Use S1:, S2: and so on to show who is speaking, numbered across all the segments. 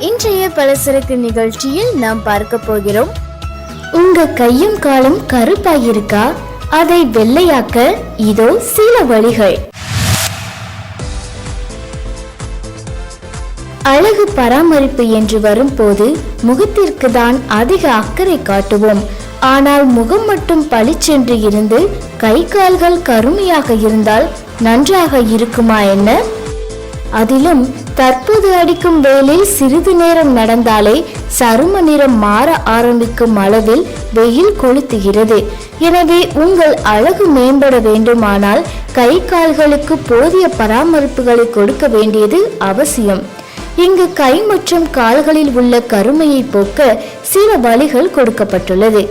S1: இன்றைய பலசரக்கு நிகழ்ச்சியில் நாம் பார்க்க போகிறோம். உங்க கையும் காலும் கருப்பாயிருக்கா? அதை வெள்ளையாக்க இதோ சில வழிகள். அழகு பராமரிப்பு என்று வரும்போது முகத்திற்கு தான் அதிக அக்கறை காட்டுவோம். ஆனால் முகம் மட்டும் பளிச்சென்று இருந்து கை கால்கள் கருமையாக இருந்தால் நன்றாக இருக்குமா என்ன? அதிலும் தற்போது அடிக்கும் வெயிலில் சிறிது நேரம் நடந்தாலே சரும நிறம் மாற ஆரம்பிக்கும் அளவில் வெயில் கொளுத்துகிறது. எனவே உங்கள் அழகு மேம்பட வேண்டுமானால் கை கால்களுக்கு போதிய பராமரிப்புகளை கொடுக்க வேண்டியது அவசியம். இங்கு கை மற்றும் கால்களில் உள்ள கருமையை போக்க சில வழிகள் கொடுக்கப்பட்டுள்ளது.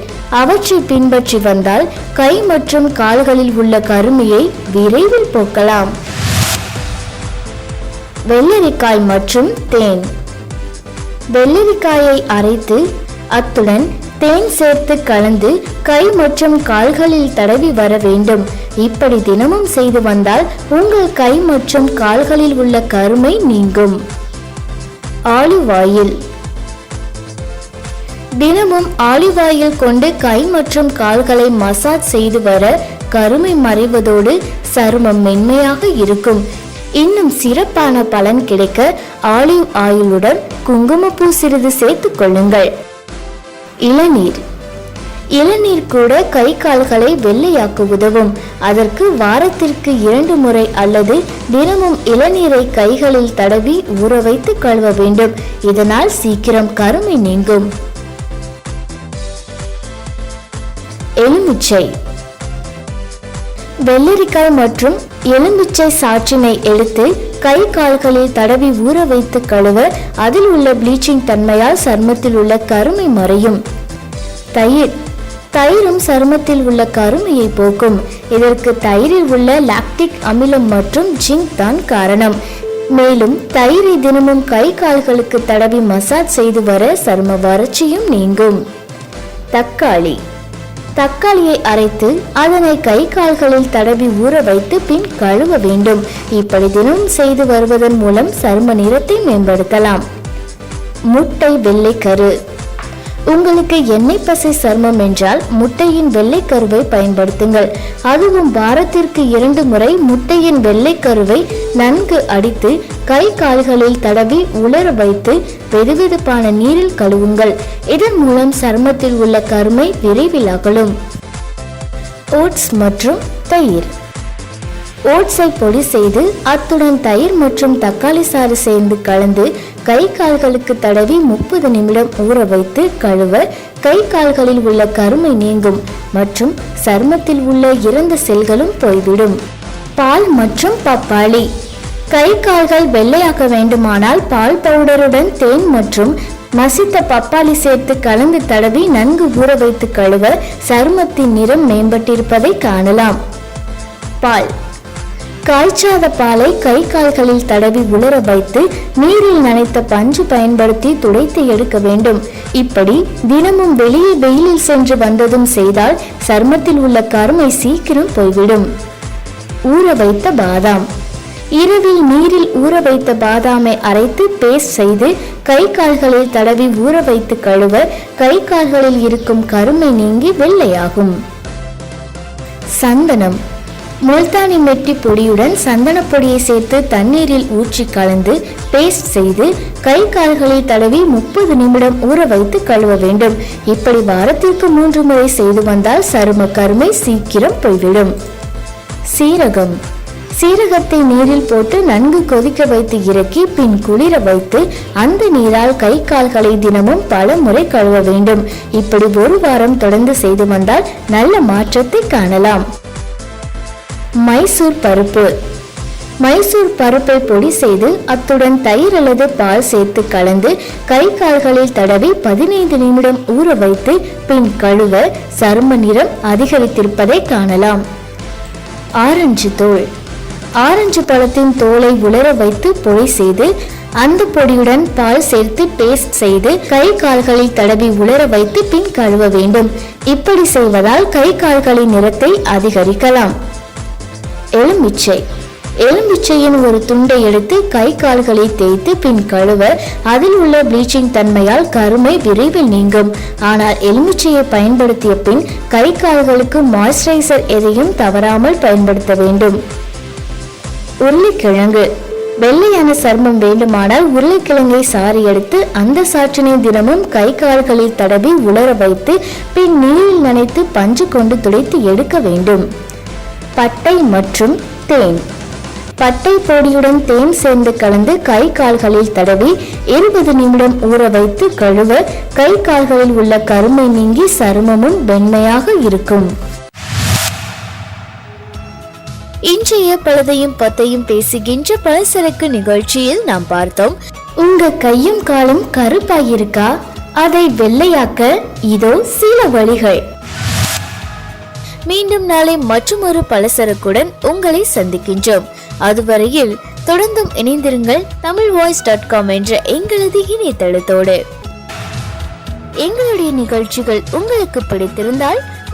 S1: அவற்றை பின்பற்றி வந்தால் கை மற்றும் கால்களில் உள்ள கருமையை விரைவில் போக்கலாம். வெள்ளரிக்காய் மற்றும் தேன். வெள்ளரிக்காயை அரைத்து அத்துடன் தேன் சேர்த்து கலந்து கை மற்றும் கால்களில் தடவி வர வேண்டும். இப்படி தினமும் செய்து வந்தால் உங்கள் கை மற்றும் கால்களில் உள்ள கருமை நீங்கும். ஆலிவாயில். தினமும் ஆலிவாயில் கொண்டு கை மற்றும் கால்களை மசாஜ் செய்து வர கருமை மறைவதோடு சருமம் மென்மையாக இருக்கும். இன்னும் சிறப்பான பலன் கிடைக்க ஆலிவ் ஆயிலுடன் குங்குமப்பூ சிறிது சேர்த்து கொள்ளுங்கள். இளநீர். இளநீர் கூட கை கால்களை வெள்ளையாக்க உதவும். அதற்கு வாரத்திற்கு இரண்டு முறை அல்லது தினமும் இளநீரை கைகளில் தடவி ஊற வைத்து கழுவ வேண்டும். இதனால் சீக்கிரம் கருமை நீங்கும். எலுமிச்சை. வெள்ளரிக்காய் மற்றும் எலுமிச்சை சாற்றினை எடுத்து கை கால்களில் தடவி ஊற வைத்து கழுவ அதில் உள்ள ப்ளீச்சிங் தன்மையால் சருமத்தில் உள்ள கருமை மறையும். தயிர். தயிரும் சருமத்தில் உள்ள கருமையை போக்கும். இதற்கு தயிரில் உள்ள லாக்டிக் அமிலம் மற்றும் ஜிங்க் தான் காரணம். மேலும் தயிரை தினமும் கை கால்களுக்கு தடவி மசாஜ் செய்து வர சரும வறட்சியும் நீங்கும். தக்காளி. தக்காளியை அரைத்து அதனை கை கால்களில் தடவி ஊற வைத்து பின் கழுவ வேண்டும். இப்படி தினம் செய்து வருவதன் மூலம் சரும நிறத்தை மேம்படுத்தலாம். முட்டை வெள்ளைக்கரு. உங்களுக்கு எண்ணெய் பசை சர்மம் என்றால் முட்டையின் வெள்ளைக்கருவை பயன்படுத்துங்கள். அதுவும் வாரத்திற்கு இரண்டு முறை முட்டையின் வெள்ளைக்கருவை நன்கு அடித்து கை கால்களில் தடவி உலர வைத்து வெதுவெதுப்பான நீரில் கழுவுங்கள். இதன் மூலம் சருமத்தில் உள்ள கருமை விரைவில் அகலும். ஓட்ஸ் மற்றும் தயிர். ஓட்ஸை பொடி செய்து அத்துடன் தயிர் மற்றும் தக்காளி சாறு சேர்ந்து கலந்து கை கால்களுக்கு தடவி முப்பது நிமிடம் ஊற வைத்து கழுவ கை கால்களில் உள்ள கருமை நீங்கும் மற்றும் சருமத்தில் உள்ள இறந்த செல்களும் போய்விடும். பால் மற்றும் பப்பாளி. கை கால்கள் வெள்ளையாக்க வேண்டுமானால் பால் பவுடருடன் தேன் மற்றும் மசித்த பப்பாளி சேர்த்து கலந்து தடவி நன்கு ஊற வைத்து கழுவ சருமத்தின் நிறம் மேம்பட்டிருப்பதை காணலாம். பால். காய்ச்சாத பாலை கை கால்களில் தடவி உலர வைத்து நீரில் நனைத்த பஞ்சு பயன்படுத்தி துடைத்து எடுக்க வேண்டும். இப்படி தினமும் வெளியே வெயிலில் சென்று வந்ததும் செய்தால் சருமத்தில் உள்ள கருமை சீக்கிரம் போய்விடும். ஊற வைத்த பாதாம். இரவில் நீரில் ஊற வைத்த பாதாமை அரைத்து பேஸ்ட் செய்து கை கால்களில் தடவி ஊற வைத்து கழுவ கை கால்களில் இருக்கும் கருமை நீங்கி வெள்ளையாகும். சந்தனம். முல்தானி மெட்டி பொடியுடன் சந்தன பொடியை சேர்த்து தண்ணீரில் ஊற்றி கலந்து பேஸ்ட் செய்து கை கால்களில் தடவி முப்பது நிமிடம் ஊற வைத்து கழுவ வேண்டும். இப்படி வாரத்திற்கு மூன்று முறை செய்து வந்தால் சரும கருமை சீக்கிரம் போய்விடும். சீரகம். சீரகத்தை நீரில் போட்டு நன்கு கொதிக்க வைத்து இறக்கி பின் குளிர வைத்து அந்த நீரால் கை கால்களை தினமும் பல முறை கழுவ வேண்டும். இப்படி ஒரு வாரம் தொடர்ந்து செய்து வந்தால் நல்ல மாற்றத்தை காணலாம். மைசூர் பருப்பு. மைசூர் பருப்பை பொடி செய்து அத்துடன் தயிர் அல்லது பால் சேர்த்து கலந்து கை கால்களில் தடவி பதினைந்து நிமிடம் ஊற வைத்து பின் கழுவ சரும நிறம் அதிகரித்திருப்பதை காணலாம். ஆரஞ்சு தோல் ஆரஞ்சு பழத்தின் தோலை உலர வைத்து பொடி செய்து அந்த பொடியுடன் பால் சேர்த்து பேஸ்ட் செய்து கை கால்களில் தடவி உலர வைத்து பின் கழுவ வேண்டும். இப்படி செய்வதால் கை கால்களின் நிறத்தை அதிகரிக்கலாம். எலுமிச்சை. எலுமிச்சையின் ஒரு துண்டை எடுத்து கை கால்களை தேய்த்து பின் கழுவ அதில் உள்ள ப்ளீச்சிங் தன்மையால் கருமை விரைவில் நீங்கும். ஆனால் எலுமிச்சையை பயன்படுத்திய பின் கை கால்களுக்கு மாய்ஸ்சரைசர் எதையும் தவறாமல் பயன்படுத்த வேண்டும். உருளைக்கிழங்கு. வெள்ளையான சர்மம் வேண்டுமானால் உருளைக்கிழங்கை சாறு எடுத்து அந்த சாற்றினை தினமும் கை கால்களில் தடவி உலர வைத்து பின் நீரில் நனைத்து பஞ்சு கொண்டு துடைத்து எடுக்க வேண்டும். பட்டை மற்றும் தேன். பட்டை பொடியுடன் தேன் சேர்ந்து கலந்து கை கால்களில் தடவி இருபது நிமிடம் ஊற வைத்து கழுவ கை கால்களில் உள்ள கருமை நீங்கி சருமமும் வெண்மையாக இருக்கும். இன்றைய பழுதையும் பத்தையும் பேசுகின்ற பழசரக்கு நிகழ்ச்சியில் நாம் பார்த்தோம். உங்க கையும் காலும் கருப்பாயிருக்கா? அதை வெள்ளையாக்க இதோ சில வழிகள். மீண்டும் நாளை மற்றொரு பலசரக்குடன் உங்களை சந்திக்கின்றோம். அதுவரையில் தொடர்ந்தும் இணைந்திருங்கள் தமிழ் வாய்ஸ் டாட் காம் என்ற எங்களது இணையதளத்தோடு. எங்களுடைய நிகழ்ச்சிகள் உங்களுக்கு பிடித்திருந்தால்